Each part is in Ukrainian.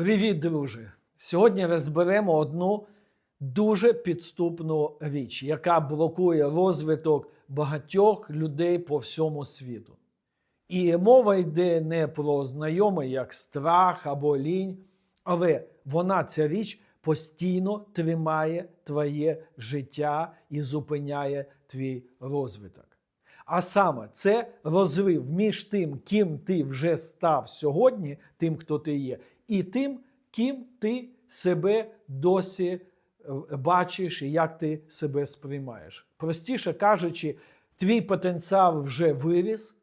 Привіт, друже! Сьогодні розберемо одну дуже підступну річ, яка блокує розвиток багатьох людей по всьому світу. І мова йде не про знайоме, як страх або лінь, але вона, ця річ, постійно тримає твоє життя і зупиняє твій розвиток. А саме це розрив між тим, ким ти вже став сьогодні, тим, хто ти є, і тим, ким ти себе досі е, бачиш і як ти себе сприймаєш. Простіше кажучи, твій потенціал вже виріс,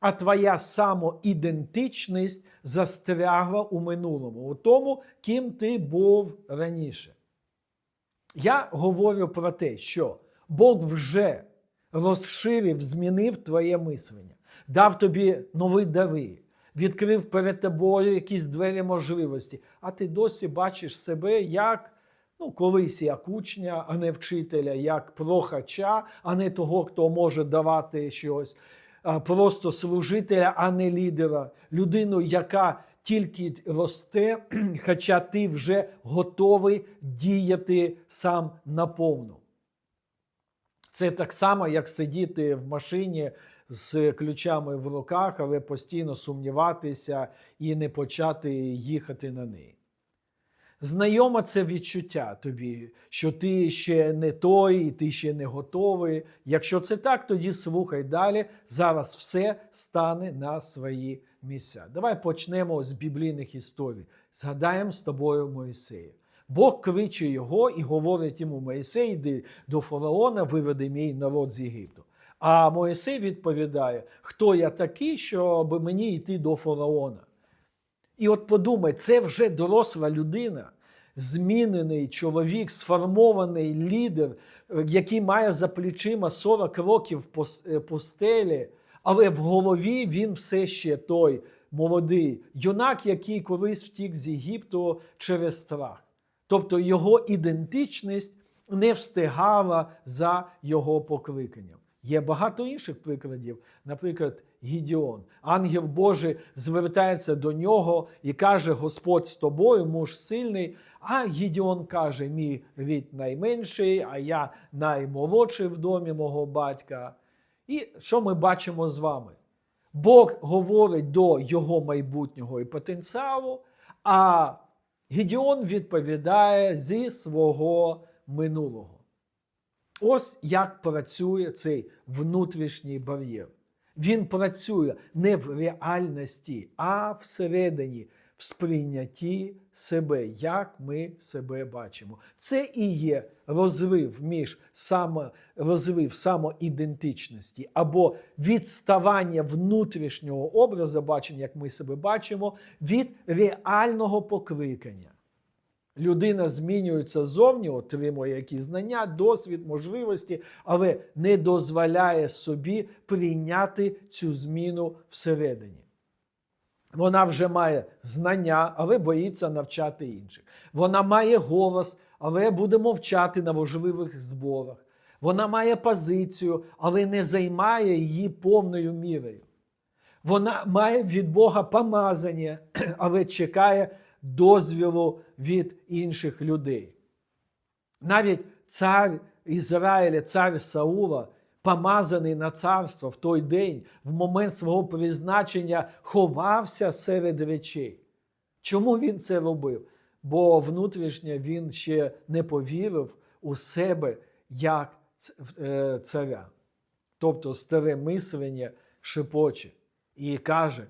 а твоя самоідентичність застрягла у минулому, у тому, ким ти був раніше. Я говорю про те, що Бог вже розширив, змінив твоє мислення, дав тобі нові дари, відкрив перед тобою якісь двері можливості, а ти досі бачиш себе як ну, колись як учня, а не вчителя, як прохача, а не того, хто може давати щось, просто служителя, а не лідера, людину, яка тільки росте, хоча ти вже готовий діяти сам наповну. Це так само, як сидіти в машині з ключами в руках, але постійно сумніватися і не почати їхати на неї. Знайоме це відчуття тобі, що ти ще не той, і ти ще не готовий. Якщо це так, тоді слухай далі. Зараз все стане на свої місця. Давай почнемо з біблійних історій. Згадаємо з тобою Моїсея. Бог кличе його і говорить йому: Моїсей, йди до фараона, виведи мій народ з Єгипту. А Моїсей відповідає: Хто я такий, щоб мені йти до фараона? І от подумай, це вже доросла людина, змінений чоловік, сформований лідер, який має за плечима 40 років в е, пустелі, але в голові він все ще той молодий юнак, який колись втік з Єгипту через страх. Тобто його ідентичність не встигала за його покликанням. Є багато інших прикладів, наприклад, Гідіон. Ангел Божий звертається до нього і каже: Господь з тобою, муж сильний. А Гідіон каже: Мій рід найменший, а я наймолодший в домі мого батька. І що ми бачимо з вами? Бог говорить до його майбутнього і потенціалу, а Гідіон відповідає зі свого минулого. Ось як працює цей внутрішній бар'єр. Він працює не в реальності, а всередині, сприйнятті себе, як ми себе бачимо. Це і є розрив між само, розрив самоідентичності або відставання внутрішнього образу бачення, як ми себе бачимо, від реального покликання. Людина змінюється зовні, отримує якісь знання, досвід, можливості, але не дозволяє собі прийняти цю зміну всередині. Вона вже має знання, але боїться навчати інших. Вона має голос, але буде мовчати на важливих зборах. Вона має позицію, але не займає її повною мірою. Вона має від Бога помазання, але чекає дозвілу від інших людей. Навіть цар Ізраїля, цар Саула, помазаний на царство в той день, в момент свого призначення, ховався серед речей. Чому він це робив? Бо внутрішньо він ще не повірив у себе як е, царя. Тобто старе мислення шепоче і каже: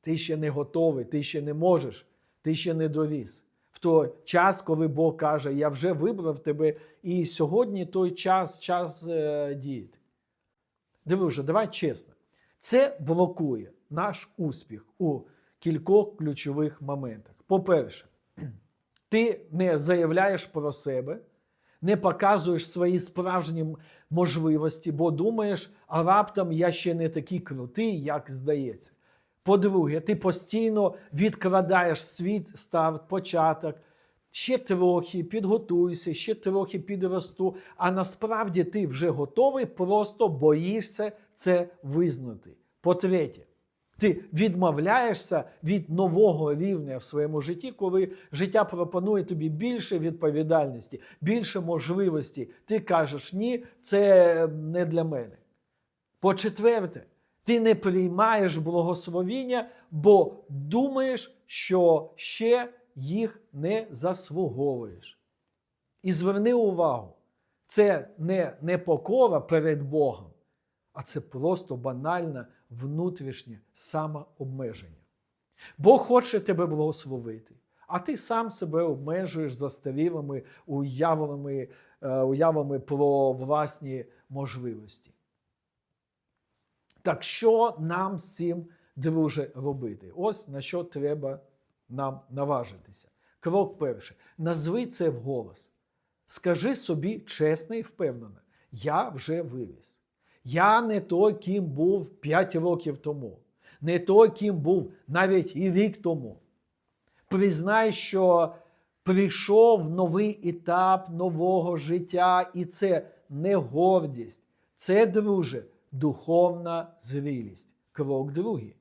ти ще не готовий, ти ще не можеш, ти ще не доріс. В той час, коли Бог каже, я вже вибрав тебе, і сьогодні той час, час е, Друже, давай чесно, це блокує наш успіх у кількох ключових моментах. По-перше, ти не заявляєш про себе, не показуєш свої справжні можливості, бо думаєш, а раптом я ще не такий крутий, як здається. По-друге, ти постійно відкладаєш світ старт, початок. Ще трохи підготуйся, ще трохи підросту. А насправді ти вже готовий, просто боїшся це визнати. По-третє, Ти відмовляєшся від нового рівня в своєму житті, коли життя пропонує тобі більше відповідальності, більше можливостей. Ти кажеш, ні, це не для мене. По-четверте, ти не приймаєш благословіння, бо думаєш, що ще їх не заслуговуєш. І зверни увагу, це не непокора перед Богом, а це просто банальне внутрішнє самообмеження. Бог хоче тебе благословити, а ти сам себе обмежуєш застарілими уявами, е, уявами про власні можливості. Так що нам з цим, друже, робити? Ось на що треба нам наважитися. Крок перший. Назви це вголос. Скажи собі чесно і впевнено, я вже виріс. Я не той, ким був 5 років тому, не той, ким був навіть і рік тому. Признай, що прийшов новий етап нового життя, і це не гордість, це, друже, духовна зрілість. Крок другий.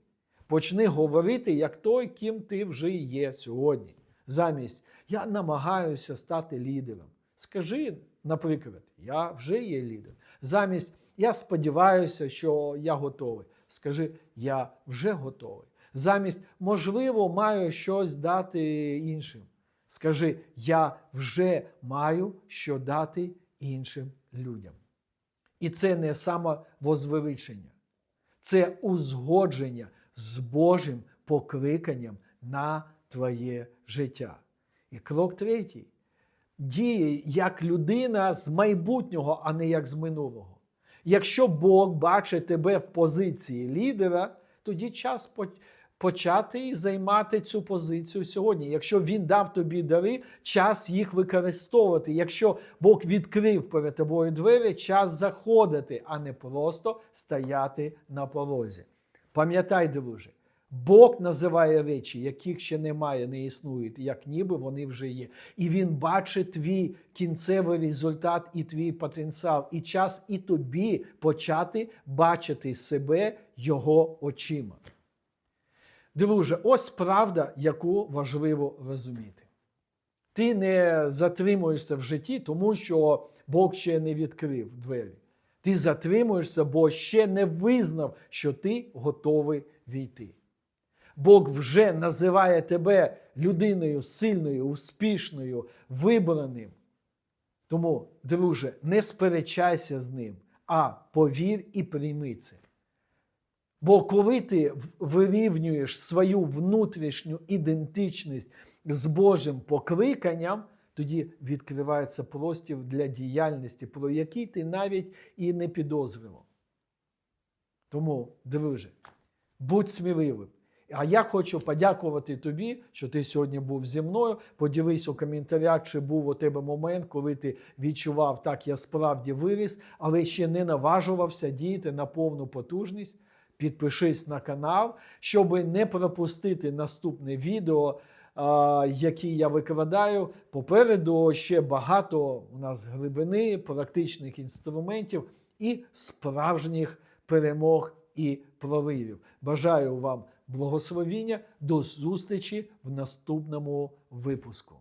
Почни говорити як той, ким ти вже є сьогодні. Замість я намагаюся стати лідером. Скажи, наприклад, я вже є лідер. Замість я сподіваюся, що я готовий. Скажи, я вже готовий. Замість можливо, маю щось дати іншим. Скажи, я вже маю що дати іншим людям. І це не самовозвеличення, це узгодження з Божим покликанням на твоє життя. І крок третій. Діє як людина з майбутнього, а не як з минулого. Якщо Бог бачить тебе в позиції лідера, тоді час по- почати займати цю позицію сьогодні. Якщо він дав тобі дари, час їх використовувати. Якщо Бог відкрив перед тобою двері, час заходити, а не просто стояти на порозі. Пам'ятай, друже, Бог називає речі, яких ще немає, не існують, як ніби вони вже є. І Він бачить твій кінцевий результат і твій потенціал. І час і тобі почати бачити себе його очима. Друже, ось правда, яку важливо розуміти. Ти не затримуєшся в житті, тому що Бог ще не відкрив двері. Ти затримуєшся, бо ще не визнав, що ти готовий війти. Бог вже називає тебе людиною сильною, успішною, вибраним. Тому, друже, не сперечайся з ним, а повір і прийми це. Бо коли ти вирівнюєш свою внутрішню ідентичність з Божим покликанням, тоді відкривається простір для діяльності, про який ти навіть і не підозрював. Тому, друже, будь сміливим. А я хочу подякувати тобі, що ти сьогодні був зі мною. Поділись у коментарях, чи був у тебе момент, коли ти відчував, так я справді виріс, але ще не наважувався діяти на повну потужність. Підпишись на канал, щоб не пропустити наступне відео, які я викладаю. Попереду ще багато у нас глибини, практичних інструментів і справжніх перемог і проривів. Бажаю вам благословіння. До зустрічі в наступному випуску.